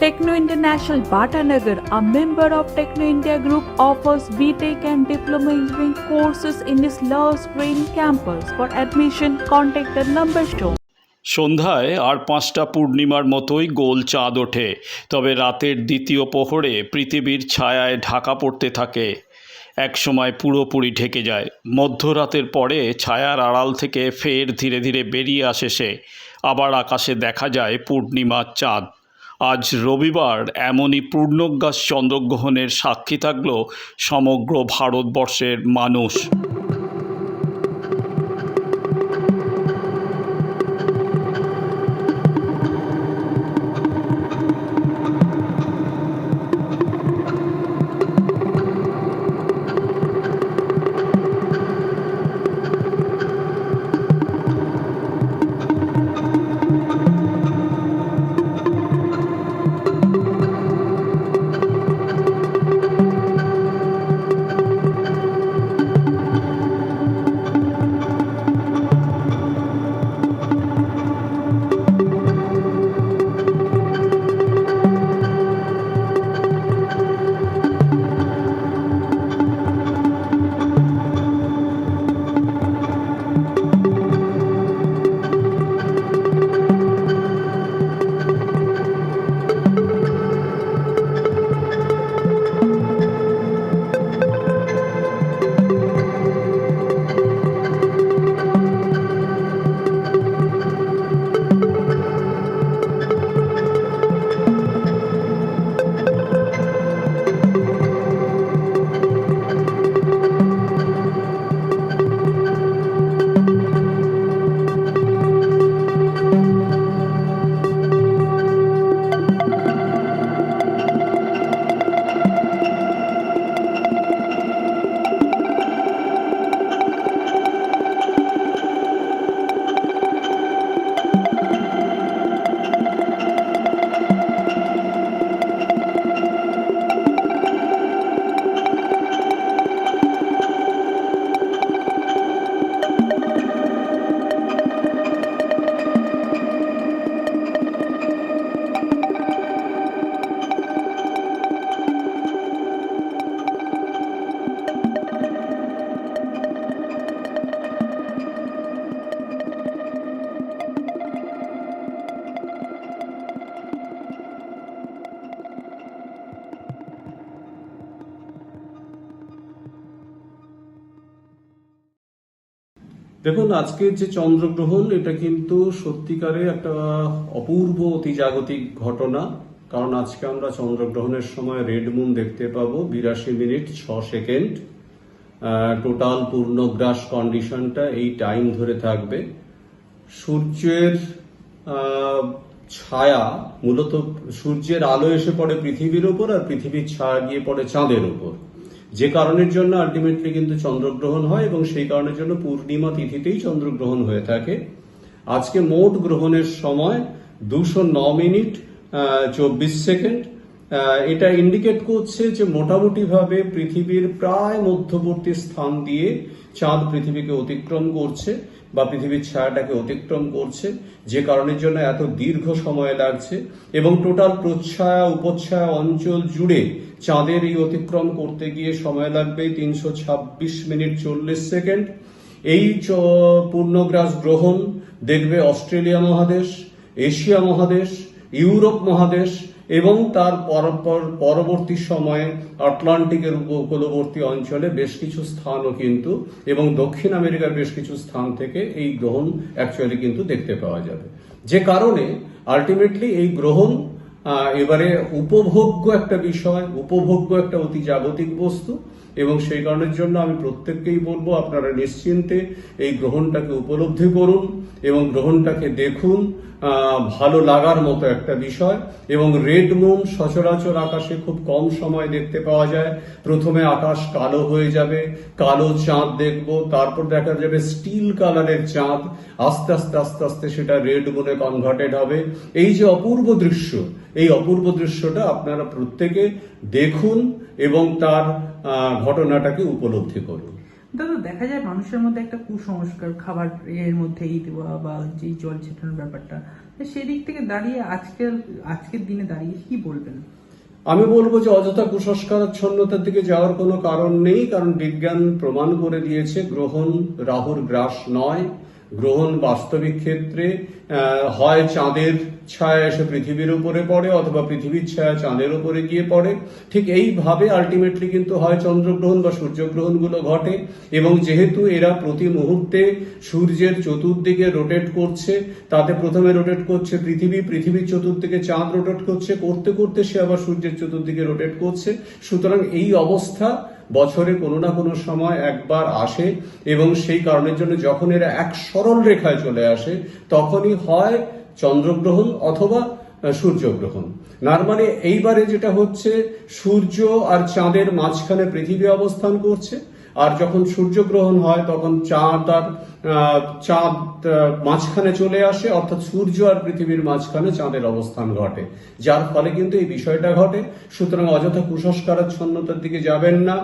Techno International Bhatanagar, a member of Techno India Group, offers BTEC and Diploma Engineering courses in its Love Green campus. For admission, contact the number shown. সন্ধ্যায় আর পাঁচটা পূর্ণিমার মতোই গোল চাঁদ ওঠে তবে রাতের দ্বিতীয় প্রহরে পৃথিবীর ছায়ায় ঢাকা পড়তে থাকে এক সময় পুরোপুরি ঢেকে যায় মধ্যরাতের পরে ছায়ার আড়াল থেকে ফের ধীরে ধীরে বেরিয়ে আসে সে আবার আকাশে দেখা যায় পূর্ণিমার চাঁদ আজ রবিবার এমনই পূর্ণজ্ঞাস চন্দ্রগ্রহণের সাক্ষী থাকল সমগ্র ভারতবর্ষের মানুষ। দেখুন আজকের যে চন্দ্রগ্রহণ, এটা কিন্তু সত্যিকারে একটা অপূর্ব অতিজাগতিক ঘটনা। কারণ আজকে আমরা চন্দ্রগ্রহণের সময় রেড মুন দেখতে পাবো, বিরাশি মিনিট ছ সেকেন্ড। টোটাল পূর্ণগ্রাস কন্ডিশনটা এই টাইম ধরে থাকবে। সূর্যের ছায়া মূলত সূর্যের আলো এসে পড়ে পৃথিবীর ওপর আর পৃথিবীর ছায়া গিয়ে পড়ে চাঁদের ওপর। যে কারণের জন্য আলটিমেটলি কিন্তু চন্দ্রগ্রহণ হয় এবং সেই কারণের জন্য পূর্ণিমা তিথিতেই চন্দ্রগ্রহণ হয়ে থাকে। আজকে মোট গ্রহণের সময় দুশো ন মিনিট চব্বিশ সেকেন্ড। এটা ইন্ডিকেট করছে যে মোটামুটিভাবে পৃথিবীর প্রায় মধ্যবর্তী স্থান দিয়ে চাঁদ পৃথিবীকে অতিক্রম করছে। বা পৃথিবীর ছায়াটাকে অতিক্রম করছে, যে কারণের জন্য এত দীর্ঘ সময় লাগছে এবং টোটাল প্রচ্ছায়া, উপচ্ছায়া অঞ্চল জুড়ে চাঁদের এই অতিক্রম করতে গিয়ে সময় লাগবে তিনশো ছাব্বিশ মিনিট চল্লিশ সেকেন্ড। এই পূর্ণগ্রাস গ্রহণ দেখবে অস্ট্রেলিয়া মহাদেশ, এশিয়া মহাদেশ, ইউরোপ মহাদেশ এবং তার পরপর পরবর্তী সময়ে আটলান্টিকের উপকূলবর্তী অঞ্চলে বেশ কিছু স্থানও কিন্তু এবং দক্ষিণ আমেরিকার বেশ কিছু স্থান থেকে এই গ্রহণ অ্যাকচুয়ালি কিন্তু দেখতে পাওয়া যাবে। যে কারণে আলটিমেটলি এই গ্রহণ এবারে উপভোগ্য একটা বিষয়, উপভোগ্য একটা অতি জাগতিক বস্তু এবং সেই কারণের জন্য আমি প্রত্যেককেই বলব, আপনারা নিশ্চিন্তে এই গ্রহণটাকে উপলব্ধি করুন এবং গ্রহণটাকে দেখুন। ভালো লাগার মতো একটা বিষয় এবং রেড মুন সচরাচর আকাশে খুব কম সময় দেখতে পাওয়া যায়। প্রথমে আকাশ কালো হয়ে যাবে, কালো চাঁদ দেখব, তারপর দেখা যাবে স্টিল কালারের চাঁদ, আস্তে আস্তে আস্তে আস্তে সেটা রেড মুনে কনভার্টেড হবে। এই যে অপূর্ব দৃশ্য, এই অপূর্ব দৃশ্যটা আপনারা প্রত্যেকে দেখুন এবং তার ঘটনাটাকে উপলব্ধি করুন। দাদা দেখা যায় মানুষের মধ্যে একটা কুসংস্কার খাবার এর মধ্যে এই দেওয়া বা যেই জল ছেটানোর ব্যাপারটা তো সেদিক থেকে দাঁড়িয়ে আজকের আজকের দিনে দাঁড়িয়ে কি বলবেন? আমি বলব যে অযথা কুসংস্কারাচ্ছন্নতার দিকে যাওয়ার কোনো কারণ নেই কারণ বিজ্ঞান প্রমাণ করে দিয়েছে গ্রহণ রাহুর গ্রাস নয়। গ্রহণ বাস্তবিক ক্ষেত্রে হয় চাঁদের ছায়া এসে পৃথিবীর উপরে পড়ে অথবা পৃথিবীর ছায়া চাঁদের উপরে গিয়ে পড়ে। ঠিক এইভাবে আলটিমেটলি কিন্তু হয় চন্দ্রগ্রহণ বা সূর্যগ্রহণগুলো ঘটে এবং যেহেতু এরা প্রতি মুহূর্তে সূর্যের চতুর্দিকে রোটেট করছে, তাতে প্রথমে রোটেট করছে পৃথিবী, পৃথিবীর চতুর্দিকে চাঁদ রোটেট করছে, করতে করতে সে আবার সূর্যের চতুর্দিকে রোটেট করছে। সুতরাং এই অবস্থা বছরে কোনো না কোনো সময় একবার আসে এবং সেই কারণের জন্য যখন এরা এক সরল রেখায় চলে আসে, তখনই হয় চন্দ্রগ্রহণ অথবা সূর্যগ্রহণ। নার মানে এইবারে যেটা হচ্ছে, সূর্য আর চাঁদের মাঝখানে পৃথিবী অবস্থান করছে, আর যখন সূর্যগ্রহণ হয় তখন চাঁদ আর চাঁদ মাঝখানে চলে আসে, অর্থাৎ সূর্য আর পৃথিবীর মাঝখানে চাঁদের অবস্থান ঘটে। যার ফলে কিন্তু এই বিষয়টা ঘটে। সুতরাং অযথা কুসংস্কারাচ্ছন্নতার দিকে যাবেন না।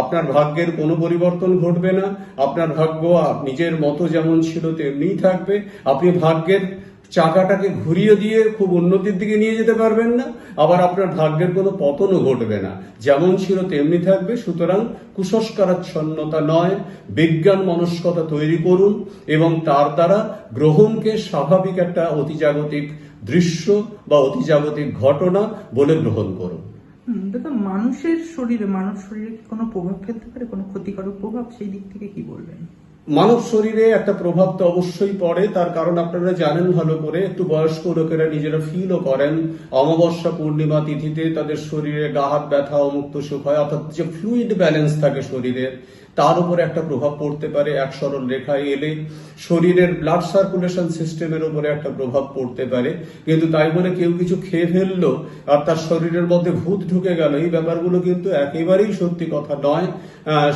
আপনার ভাগ্যের কোনো পরিবর্তন ঘটবে না। আপনার ভাগ্য নিজের মতো যেমন ছিল, তেমনিই থাকবে। আপনি ভাগ্যের চাকাটাকে ঘুরিয়ে দিয়ে খুব উন্নতির দিকে নিয়ে যেতে পারবেন না, আবার আপনার ভাগ্যের কোনো পতনও ঘটবে না। যেমন ছিল তেমনি থাকবে, সুতরাং কুসংস্কারাচ্ছন্নতা নয়, বিজ্ঞান মনস্কতা তৈরি করুন এবং তার দ্বারা গ্রহণকে স্বাভাবিক একটা অতিজাগতিক দৃশ্য বা অতিজাগতিক ঘটনা বলে গ্রহণ করুন। দাদা মানুষের শরীরে, মানব শরীরে কোনো প্রভাব ফেলতে পারে? কোনো ক্ষতিকারক প্রভাব? সেই দিক থেকে কি বলবেন? মানব শরীরে একটা প্রভাব তো অবশ্যই পড়ে, তার কারণ আপনারা জানেন ভালো করে, একটু বয়স্ক লোকেরা নিজেরা ফিলও করেন। অমাবস্যা পূর্ণিমা তিথিতে তাদের শরীরে গা হাত ব্যথা, অমুক্ত সুখ হয়, অর্থাৎ যে ফ্লুইড ব্যালেন্স থাকে শরীরের তার উপরে একটা প্রভাব পড়তে পারে, এক সরল রেখায় এলে শরীরের ব্লাড সার্কুলেশন সিস্টেমের উপরে একটা প্রভাব পড়তে পারে। কিন্তু তাই বলে কেউ কিছু খেয়ে ফেলল আর তার শরীরের মধ্যে ভূত ঢুকে গেল, এই ব্যাপারগুলো কিন্তু একেবারেই সত্যি কথা নয়।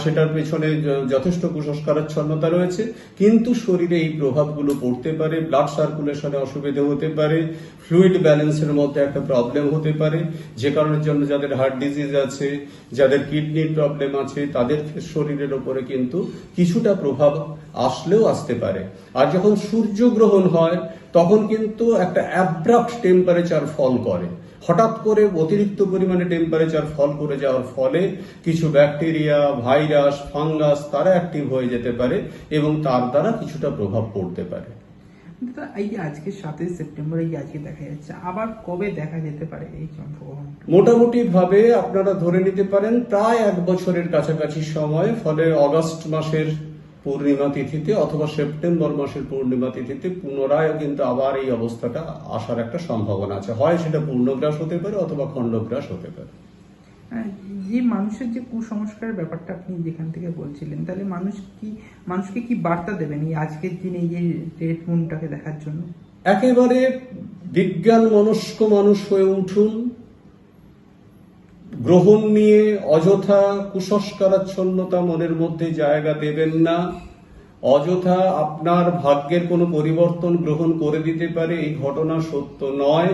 সেটার পেছনে যথেষ্ট কুসংস্কারাচ্ছন্নতা রয়েছে। কিন্তু শরীরে এই প্রভাবগুলো পড়তে পারে ব্লাড সার্কুলেশনে অসুবিধা হতে পারে ফ্লুইড ব্যালেন্সের মধ্যে একটা প্রবলেম হতে পারে। যে কারণের জন্য যাদের হার্ট ডিজিজ আছে, যাদের কিডনির প্রবলেম আছে, তাদের শরীরের উপরে কিন্তু কিছুটা প্রভাব আসলেও আসতে পারে। আর যখন সূর্যগ্রহণ হয়, তখন কিন্তু একটা অ্যাব্রাপ্ট টেম্পারেচার ফল করে। হঠাৎ করে অতিরিক্ত পরিমাণে টেম্পারেচার ফল করে যাওয়ার ফলে কিছু ব্যাকটেরিয়া ভাইরাস ফাঙ্গাস তারা অ্যাক্টিভ হয়ে যেতে পারে এবং তার দ্বারা কিছুটা প্রভাব পড়তে পারে। দাদা এই আজকে সাতই সেপ্টেম্বর, এই আজকে দেখা যাচ্ছে, আবার কবে দেখা যেতে পারে এই চন্দ্রগ্রহণ মোটামুটি ভাবে আপনারা ধরে নিতে পারেন, প্রায় এক বছরের কাছাকাছি সময়, ফলে অগস্ট মাসের পূর্ণিমা তিথিতে অথবা সেপ্টেম্বর মাসের পূর্ণিমা তিথিতে পুনরায় কিন্তু আবার এই অবস্থাটা আসার একটা সম্ভাবনা আছে। হয় সেটা পূর্ণগ্রাস হতে পারে অথবা খণ্ডগ্রাস হতে পারে। যে মানুষের যে কুসংস্কারের ব্যাপারটা আপনি যেখান থেকে বলছিলেন, তাহলে মানুষ কি, মানুষকে কি বার্তা দেবেন এই আজকের দিনে এই যে রেড মুনটাকে দেখার জন্য? একেবারে বিজ্ঞান মনস্ক মানুষ হয়ে উঠুন, গ্রহণ নিয়ে অযথা কুসংস্কারাচ্ছন্নতা মনের মধ্যে জায়গা দেবেন না, অযথা আপনার ভাগ্যের কোনো পরিবর্তন গ্রহণ করে দিতে পারে, এই ঘটনা সত্য নয়।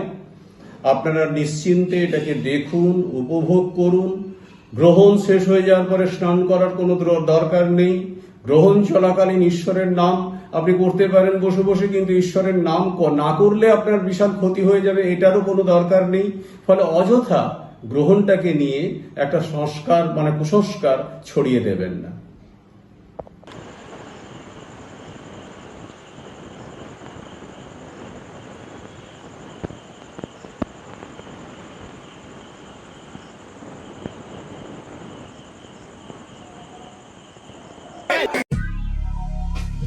আপনারা নিশ্চিন্তে এটাকে দেখুন, উপভোগ করুন। গ্রহণ শেষ হয়ে যাওয়ার পরে স্নান করার কোনো দর- দরকার নেই। গ্রহণ চলাকালীন ঈশ্বরের নাম আপনি করতে পারেন বসে বসে, কিন্তু ঈশ্বরের নাম না করলে আপনার বিশাল ক্ষতি হয়ে যাবে, এটারও কোনো দরকার নেই। ফলে অযথা গ্রহণটাকে নিয়ে একটা সংস্কার মানে কুসংস্কার ছড়িয়ে দেবেন না।